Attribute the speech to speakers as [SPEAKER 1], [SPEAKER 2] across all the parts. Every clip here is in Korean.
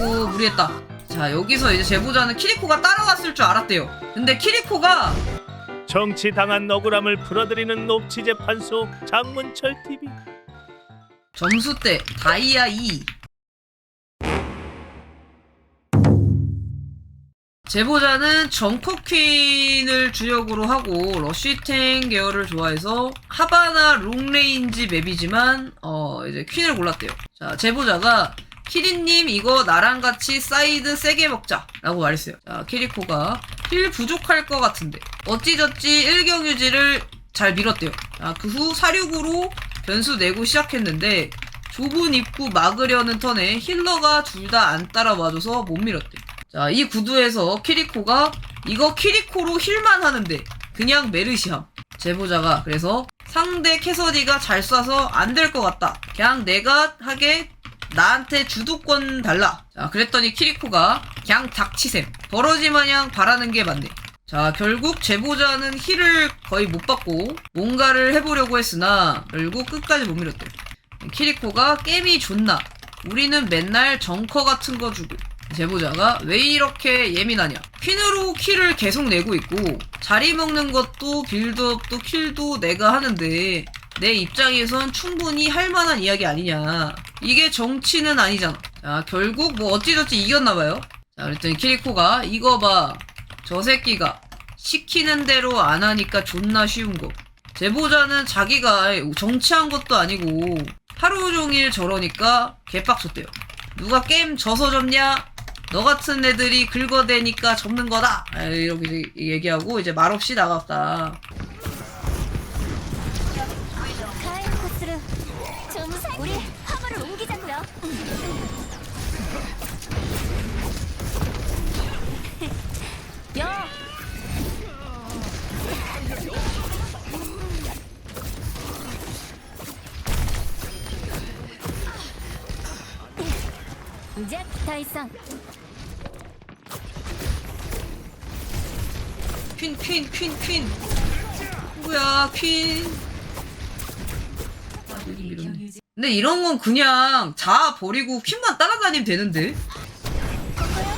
[SPEAKER 1] 아이고 무리했다 자 여기서 이제 제보자는 키리코가 따라왔을 줄 알았대요 근데 키리코가
[SPEAKER 2] 정치당한 억울함을 풀어드리는 녹취 재판소 장문철 TV.
[SPEAKER 1] 점수 대 다이아 2 제보자는 정커퀸을 주역으로 하고 러쉬탱 계열을 좋아해서 하바나 롱레인지 맵이지만 어 이제 퀸을 골랐대요. 자 제보자가 키리님 이거 나랑 같이 사이드 세게 먹자 라고 말했어요. 자 키리코가 힐 부족할 것 같은데 어찌저찌 일경 유지를 잘 밀었대요. 자그후 사륙으로 변수 내고 시작했는데 좁은 입구 막으려는 턴에 힐러가 둘 다 안 따라와줘서 못 밀었대. 자, 이 구두에서 키리코가 이거 키리코로 힐만 하는데 그냥 메르시함. 제보자가 그래서 상대 캐서디가 잘 쏴서 안 될 것 같다. 그냥 내가 하게 나한테 주도권 달라. 자, 그랬더니 키리코가 그냥 닥치셈. 버러지 마냥 바라는 게 맞네. 자, 결국 제보자는 힐을 거의 못 받고 뭔가를 해보려고 했으나 결국 끝까지 못 밀었대. 키리코가 게임이 좋나? 우리는 맨날 정커 같은 거 주고 제보자가 왜 이렇게 예민하냐? 퀸으로 킬을 계속 내고 있고 자리 먹는 것도 빌드업도 킬도 내가 하는데 내 입장에선 충분히 할 만한 이야기 아니냐? 이게 정치는 아니잖아. 자 결국 뭐 어찌저찌 이겼나봐요. 자 그랬더니 키리코가 이거 봐. 저 새끼가 시키는 대로 안 하니까 존나 쉬운 거. 제보자는 자기가 정치한 것도 아니고 하루 종일 저러니까 개빡쳤대요. 누가 게임 져서 접냐? 너 같은 애들이 긁어대니까 접는 거다. 아, 이렇게 얘기하고 이제 말없이 나갔다.
[SPEAKER 3] 다이상
[SPEAKER 1] 퀸, 퀸, 퀸, 퀸. 뭐야, 퀸. 아, 여기 밀었네. 근데 이런 건 그냥 자 버리고 퀸만 따라다니면 되는데.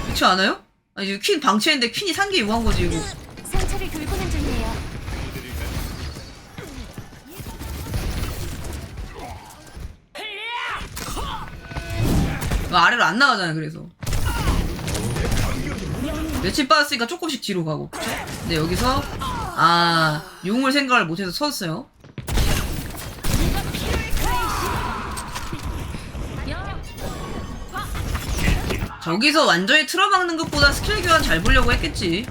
[SPEAKER 1] 그렇지 않아요? 아니, 퀸 방치했는데 퀸이 산게 요한 거지, 이거.
[SPEAKER 3] 상처를 돌보는 중
[SPEAKER 1] 아래로 안 나가잖아요, 그래서. 며칠 빠졌으니까 조금씩 뒤로 가고. 그쵸? 근데 여기서, 아, 용을 생각을 못해서 섰어요. 저기서 완전히 틀어막는 것보다 스킬 교환 잘 보려고 했겠지.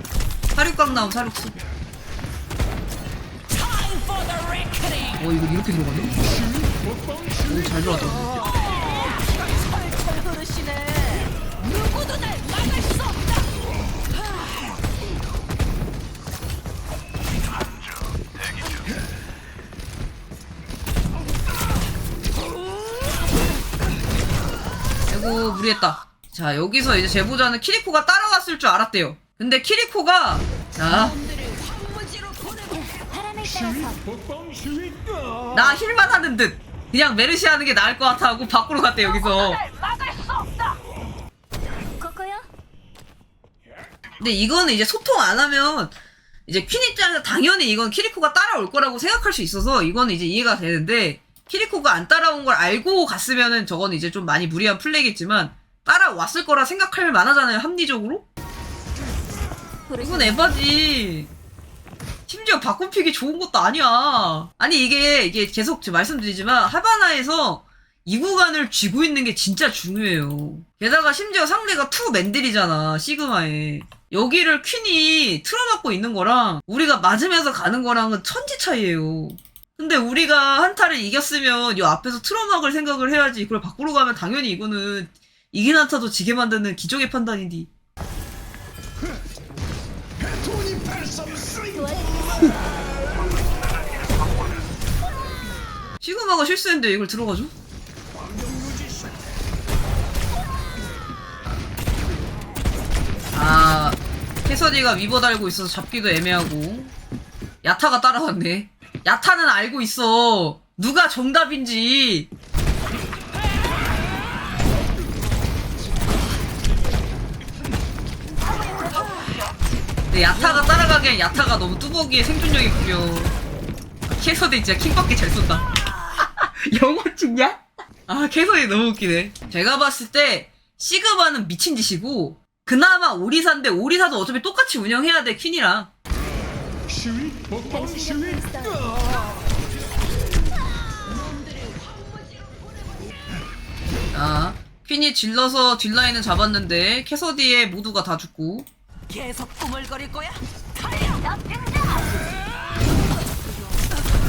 [SPEAKER 1] 사륙각 나오면 사륙 쓰고. 어, 이거 이렇게 들어가네? 오, 잘 들어갔다. 아이고 무리했다. 자 여기서 이제 제보자는 키리코가 따라왔을 줄 알았대요. 근데 키리코가 자 나 힐만 하는 듯 그냥 메르시 하는 게 나을 것 같아 하고 밖으로 갔대 여기서. 근데 이거는 이제 소통 안 하면 이제 퀸 입장에서 당연히 이건 키리코가 따라올 거라고 생각할 수 있어서 이거는 이제 이해가 되는데 키리코가 안 따라온 걸 알고 갔으면은 저건 이제 좀 많이 무리한 플레이겠지만 따라왔을 거라 생각할 만하잖아요 합리적으로. 이건 에바지. 심지어 바꿈픽이 좋은 것도 아니야. 아니 이게 이게 계속 지금 말씀드리지만 하바나에서 이 구간을 쥐고 있는 게 진짜 중요해요. 게다가 심지어 상대가 투 맨들이잖아 시그마에. 여기를 퀸이 틀어막고 있는 거랑 우리가 맞으면서 가는 거랑은 천지 차이예요. 근데 우리가 한타를 이겼으면 이 앞에서 틀어막을 생각을 해야지. 그걸 밖으로 가면 당연히 이거는 이긴 한타도 지게 만드는 기적의 판단이디. 시그마가 실수했는데 이걸 들어가죠? 캐서디가 위버 달고 있어서 잡기도 애매하고. 야타가 따라왔네. 야타는 알고 있어. 누가 정답인지. 근데 야타가 따라가기엔 야타가 너무 뚜벅이에 생존력이 부려. 캐서디 진짜 킹밖에 잘 쏜다. 영어 찍냐? 아 캐서디 너무 웃기네. 제가 봤을 때 시그마는 미친 짓이고 그나마 오리사인데 오리사도 어차피 똑같이 운영해야 돼 퀸이랑. 자 퀸이 질러서 뒷라인은 잡았는데 캐서디에 모두가 다 죽고.
[SPEAKER 4] 계속 꾸물거릴 거야?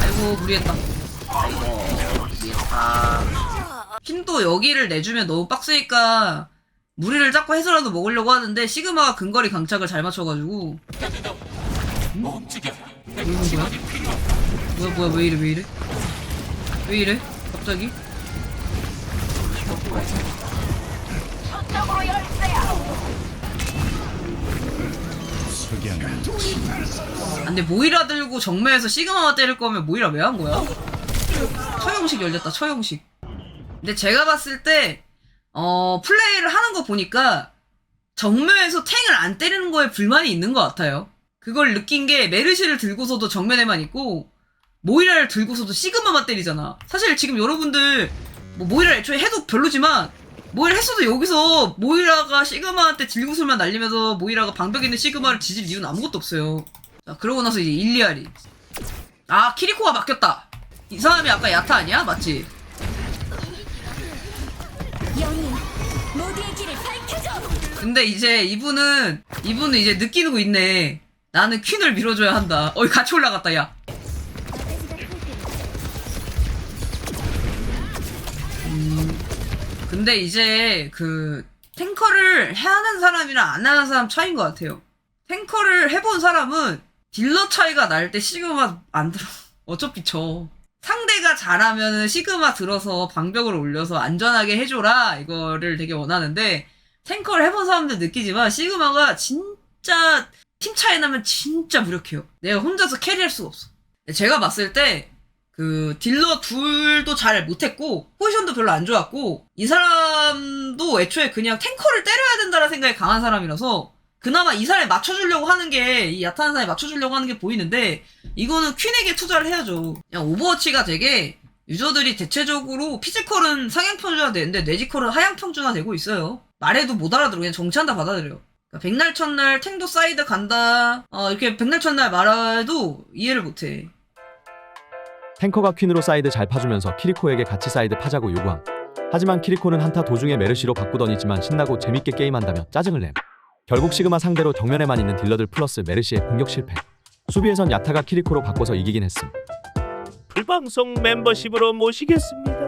[SPEAKER 1] 아이고 무리했다. 아이고. 무리했다. 퀸도 여기를 내주면 너무 빡세니까 무리를 자꾸 해서라도 먹으려고 하는데 시그마가 근거리 강착을 잘 맞춰가지고 뭐 이건 뭐야? 뭐야 뭐야 왜 이래 왜 이래? 왜 이래? 갑자기? 아, 근데 모이라 들고 정면에서 시그마가 때릴 거면 모이라 왜 한 거야? 처형식 열렸다 처형식 근데 제가 봤을 때 어, 플레이를 하는 거 보니까 정면에서 탱을 안 때리는 거에 불만이 있는 것 같아요 그걸 느낀 게 메르시를 들고서도 정면에만 있고 모이라를 들고서도 시그마만 때리잖아 사실 지금 여러분들 뭐 모이라 애초에 해도 별로지만 모이라 했어도 여기서 모이라가 시그마한테 질구슬만 날리면서 모이라가 방벽에 있는 시그마를 지질 이유는 아무것도 없어요 자, 그러고 나서 이제 일리아리. 아, 키리코가 바뀌었다. 이 사람이 아까 야타 아니야? 맞지? 근데 이제 이분은, 이분은 이제 느끼고 있네. 나는 퀸을 밀어줘야 한다. 어이, 같이 올라갔다, 야. 음, 근데 이제 그, 탱커를 하는 사람이랑 안 하는 사람 차이인 것 같아요. 탱커를 해본 사람은 딜러 차이가 날 때 시그마 안 들어. 어차피 져. 상대가 잘하면 시그마 들어서 방벽을 올려서 안전하게 해줘라. 이거를 되게 원하는데, 탱커를 해본 사람들 느끼지만, 시그마가 진짜, 팀 차이 나면 진짜 무력해요. 내가 혼자서 캐리할 수가 없어. 제가 봤을 때, 그, 딜러 둘도 잘 못했고, 포지션도 별로 안 좋았고, 이 사람도 애초에 그냥 탱커를 때려야 된다는 생각이 강한 사람이라서, 그나마 이 사람에 맞춰주려고 하는 게, 이 야타는 사람에 맞춰주려고 하는 게 보이는데, 이거는 퀸에게 투자를 해야죠. 그냥 오버워치가 되게, 유저들이 대체적으로 피지컬은 상향 평준화 되는데, 뇌지컬은 하향 평준화 되고 있어요. 말해도 못 알아들어. 그냥 정치한다 받아들여. 그러니까 백날 첫날 탱도 사이드 간다, 어, 이렇게 백날 첫날 말해도 이해를 못해.
[SPEAKER 5] 탱커가 퀸으로 사이드 잘 파주면서 키리코에게 같이 사이드 파자고 요구함. 하지만 키리코는 한타 도중에 메르시로 바꾸더니지만 신나고 재밌게 게임한다며 짜증을 냄. 결국 시그마 상대로 정면에만 있는 딜러들 플러스 메르시의 공격 실패. 수비에선 야타가 키리코로 바꿔서 이기긴 했음.
[SPEAKER 2] 불방송 멤버십으로 모시겠습니다.